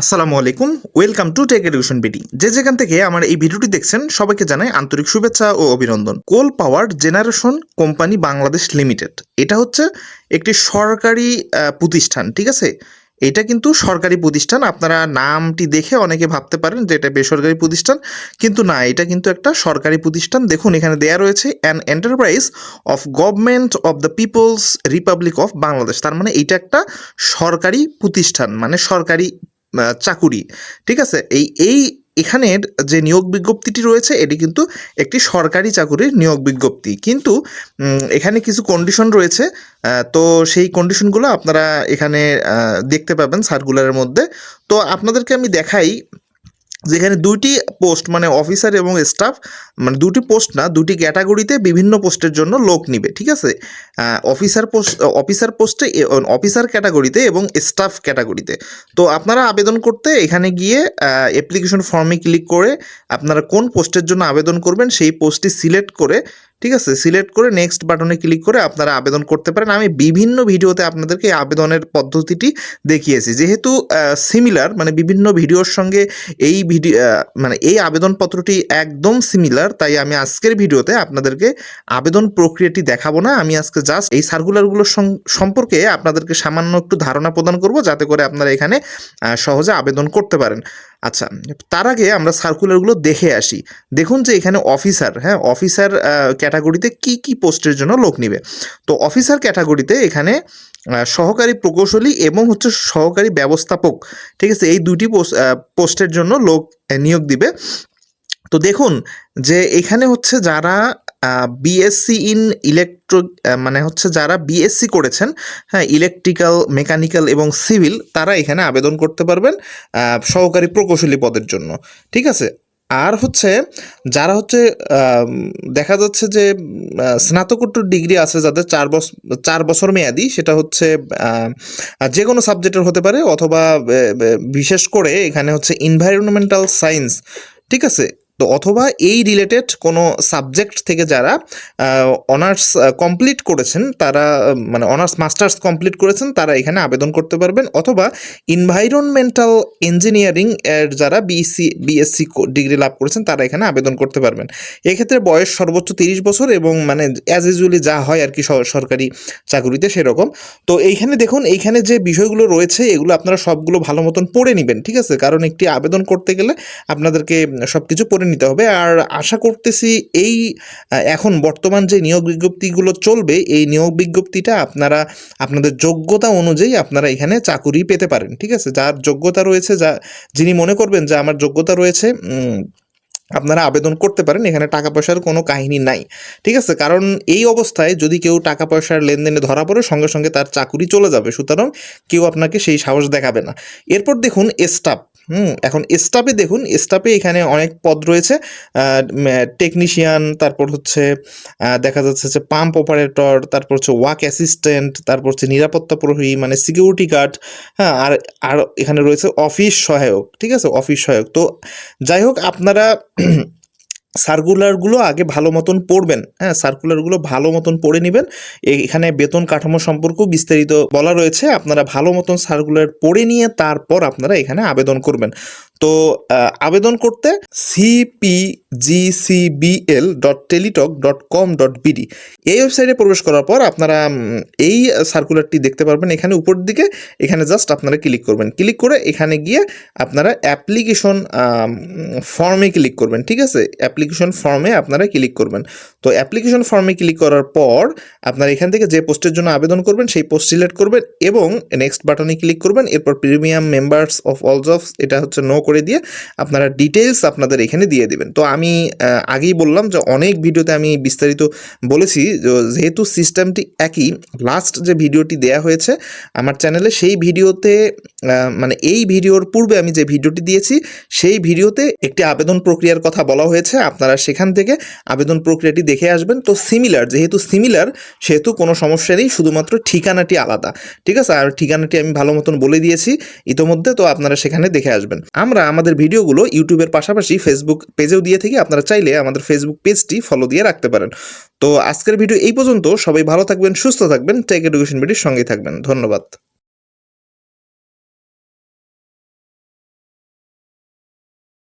আসসালামু আলাইকুম, welcome to tech education BD. যে যেখান থেকে আমার এই ভিডিওটি দেখছেন, সবাইকে জানাই আন্তরিক শুভেচ্ছা ও অভিনন্দন। Coal power generation company Bangladesh limited. এটা হচ্ছে একটি সরকারি প্রতিষ্ঠান, ঠিক আছে? এটা কিন্তু সরকারি প্রতিষ্ঠান, আপনারা নামটি দেখে অনেকে ভাবতে পারেন যে এটা বেসরকারি প্রতিষ্ঠান, কিন্তু না, এটা কিন্তু একটা সরকারি প্রতিষ্ঠান। দেখুন, এখানে দেয়া রয়েছে an enterprise of government of the people's republic of Bangladesh তার মানে এটা একটা সরকারি প্রতিষ্ঠান মানে সরকারি চাকুরি, ঠিক আছে? এই এই এখানের যে নিয়োগ বিজ্ঞপ্তিটি রয়েছে, এটি কিন্তু একটি সরকারি চাকুরির নিয়োগ বিজ্ঞপ্তি। কিন্তু এখানে কিছু কন্ডিশন রয়েছে তো সেই কন্ডিশনগুলো আপনারা এখানে দেখতে পাবেন সার্কুলারের মধ্যে। তো আপনাদেরকে আমি দেখাই যেখানে দুইটি পোস্ট মানে অফিসার এবং স্টাফ মানে দুটি পোস্ট না দুটি ক্যাটাগরিতে বিভিন্ন পোস্টের জন্য লোক নিবে, ঠিক আছে? অফিসার পোস্ট, অফিসার পোস্টে অফিসার ক্যাটাগরিতে এবং স্টাফ ক্যাটাগরিতে। তো আপনারা আবেদন করতে এখানে গিয়ে অ্যাপ্লিকেশন ফর্মে ক্লিক করে আপনারা কোন পোস্টের জন্য আবেদন করবেন, সেই পোস্টটি সিলেক্ট করে ঠিক আছে সিলেক্ট করে নেক্সট বাটনে ক্লিক করে আপনারা আবেদন করতে পারেন। আমি বিভিন্ন ভিডিওতে আপনাদেরকে আবেদনের পদ্ধতিটি দেখিয়েছি। যেহেতু সিমিলার মানে বিভিন্ন ভিডিওর সঙ্গে এই ভিডিও মানে এই আবেদনপত্রটি একদম সিমিলার তাই আমি আজকের ভিডিওতে আপনাদেরকে আবেদন প্রক্রিয়াটি দেখাবো না। আমি আজকে জাস্ট এই সার্কুলারগুলোর সম্পর্কে আপনাদেরকে সামান্য একটু ধারণা প্রদান করব, যাতে করে আপনারা এখানে সহজে আবেদন করতে পারেন। আচ্ছা তার আগে আমরা সার্কুলারগুলো দেখে আসি। দেখুন যে এখানে অফিসার হ্যাঁ অফিসার ক্যাটাগরিতে কি কি পোস্টের জন্য লোক নিবে। তো অফিসার ক্যাটাগরিতে এখানে সহকারী প্রকৌশলী এবং হচ্ছে সহকারী ব্যবস্থাপক, ঠিক আছে, এই দুটি পোস্ট পোস্টের জন্য লোক নিয়োগ দিবে। তো দেখুন যে এখানে হচ্ছে যারা বিএসসি ইন ইলেকট্রো মানে হচ্ছে যারা বিএসসি করেছেন হ্যাঁ ইলেকট্রিক্যাল মেকানিক্যাল এবং সিভিল তারা এখানে আবেদন করতে পারবেন সহকারী প্রকৌশলী পদের জন্য, ঠিক আছে? আর হচ্ছে যারা হচ্ছে দেখা যাচ্ছে যে স্নাতকোত্তর ডিগ্রি আছে যাদের চার বছর চার বছর মেয়াদি, সেটা হচ্ছে যে কোনো সাবজেক্টের হতে পারে, অথবা বিশেষ করে এখানে হচ্ছে এনভায়রনমেন্টাল সায়েন্স ঠিক আছে? তো অথবা এই রিলেটেড কোনো সাবজেক্ট থেকে যারা অনার্স কমপ্লিট করেছেন, তারা মানে অনার্স মাস্টার্স কমপ্লিট করেছেন, তারা এখানে আবেদন করতে পারবেন। অথবা এনভায়রনমেন্টাল ইঞ্জিনিয়ারিং এর যারা বিএসসি বিএসসি ডিগ্রি লাভ করেছেন, তারা এখানে আবেদন করতে পারবেন। এক্ষেত্রে বয়স সর্বোচ্চ তিরিশ বছর এবং মানে অ্যাজ ইউজুয়ালি যা হয় আর কি সরকারি চাকুরিতে সেরকম। তো এইখানে দেখুন, এইখানে যে বিষয়গুলো রয়েছে, এগুলো আপনারা সবগুলো ভালো মতন পড়ে নেবেন, ঠিক আছে? কারণ একটি আবেদন করতে গেলে আপনাদেরকে সব কিছু পড়ে নিতে হবে। আর আশা করতেছি এই এখন বর্তমান যে নিয়োগ বিজ্ঞপ্তিগুলো চলবে, এই নিয়োগ বিজ্ঞপ্তিটা আপনারা, আপনাদের যোগ্যতা অনুযায়ী আপনারা এখানে চাকুরি পেতে পারেন, ঠিক আছে? যার যোগ্যতা রয়েছে, যা, যিনি মনে করবেন যে আমার যোগ্যতা রয়েছে আপনারা আবেদন করতে পারেন, এখানে টাকা পয়সার কোনো কাহিনী নাই, ঠিক আছে? কারণ এই অবস্থায় যদি কেউ টাকা পয়সার লেনদেনে ধরা পড়ে, সঙ্গে সঙ্গে তার চাকুরি চলে যাবে, সুতরাং কেউ আপনাকে সেই সাহস দেখাবে না। এরপর দেখুন স্টাফ, হুম, এখন স্টাফে দেখুন, স্টাফে এখানে অনেক পদ রয়েছে টেকনিশিয়ান তারপর হচ্ছে দেখা যাচ্ছে যে পাম্প অপারেটর তারপর হচ্ছে ওয়াক অ্যাসিস্ট্যান্ট তারপর হচ্ছে নিরাপত্তা প্রহরী মানে সিকিউরিটি গার্ড হ্যাঁ আর আর এখানে রয়েছে অফিস সহায়ক, ঠিক আছে? অফিস সহায়ক। তো যাই হোক, আপনারা সার্কুলারগুলো আগে ভালো মতন পড়বেন। হ্যাঁ সার্কুলারগুলো ভালো মতন পড়ে নেবেন। এখানে বেতন কাঠামো সম্পর্কেও বিস্তারিত বলা রয়েছে। আপনারা ভালো মতন সার্কুলার পড়ে নিয়ে তারপর আপনারা এখানে আবেদন করবেন। তো আবেদন করতে CPGCBL dot Teletalk dot com dot BD এই ওয়েবসাইটে প্রবেশ করার পর আপনারা এই সার্কুলারটি দেখতে পারবেন এখানে উপর দিকে। এখানে জাস্ট আপনারা ক্লিক করবেন। ক্লিক করে এখানে গিয়ে আপনারা অ্যাপ্লিকেশন ফর্মে ক্লিক করবেন, ঠিক আছে? অ্যাপ্লিকেশন ফর্মে আপনারা ক্লিক করবেন। তো অ্যাপ্লিকেশন ফর্মে ক্লিক করার পর আপনারা এখান থেকে যে পোস্টের জন্য আবেদন করবেন, সেই পোস্ট সিলেক্ট করবেন এবং নেক্সট বাটনে ক্লিক করবেন। এরপর premium members of all jobs এটা হচ্ছে নো করে দিয়ে আপনারা ডিটেলস আপনাদের এখানে দিয়ে দেবেন। তো আমি আগেই বললাম যে অনেক ভিডিওতে আমি বিস্তারিত বলেছি যেহেতু সিস্টেমটি একই লাস্ট যে ভিডিওটি দেয়া হয়েছে, আমার চ্যানেলে সেই ভিডিওতে মানে এই ভিডিওর পূর্বে আমি যে ভিডিওটি দিয়েছি, সেই ভিডিওতে একটি আবেদন প্রক্রিয়ার কথা বলা হয়েছে। আপনারা সেখান থেকে আবেদন প্রক্রিয়াটি দেখে আসবেন। তো সিমিলার যেহেতু সিমিলার সেহেতু কোনো সমস্যা নেই, শুধুমাত্র ঠিকানাটি আলাদা। ঠিক আছে? আর ঠিকানাটি আমি ভালো মতন বলে দিয়েছি। ইতোমধ্যে তো আপনারা সেখানে দেখে আসবেন। আমরা আমাদের ভিডিওগুলো ইউটিউবের পাশাপাশি ফেসবুক পেজেও দিয়ে থেকে আপনারা চাইলে আমাদের ফেসবুক পেজটি ফলো দিয়ে রাখতে পারেন। তো আজকের ভিডিও এই পর্যন্ত। সবাই ভালো থাকবেন, সুস্থ থাকবেন। টেক এডুকেশন ভিডিওর সঙ্গেই থাকবেন। ধন্যবাদ।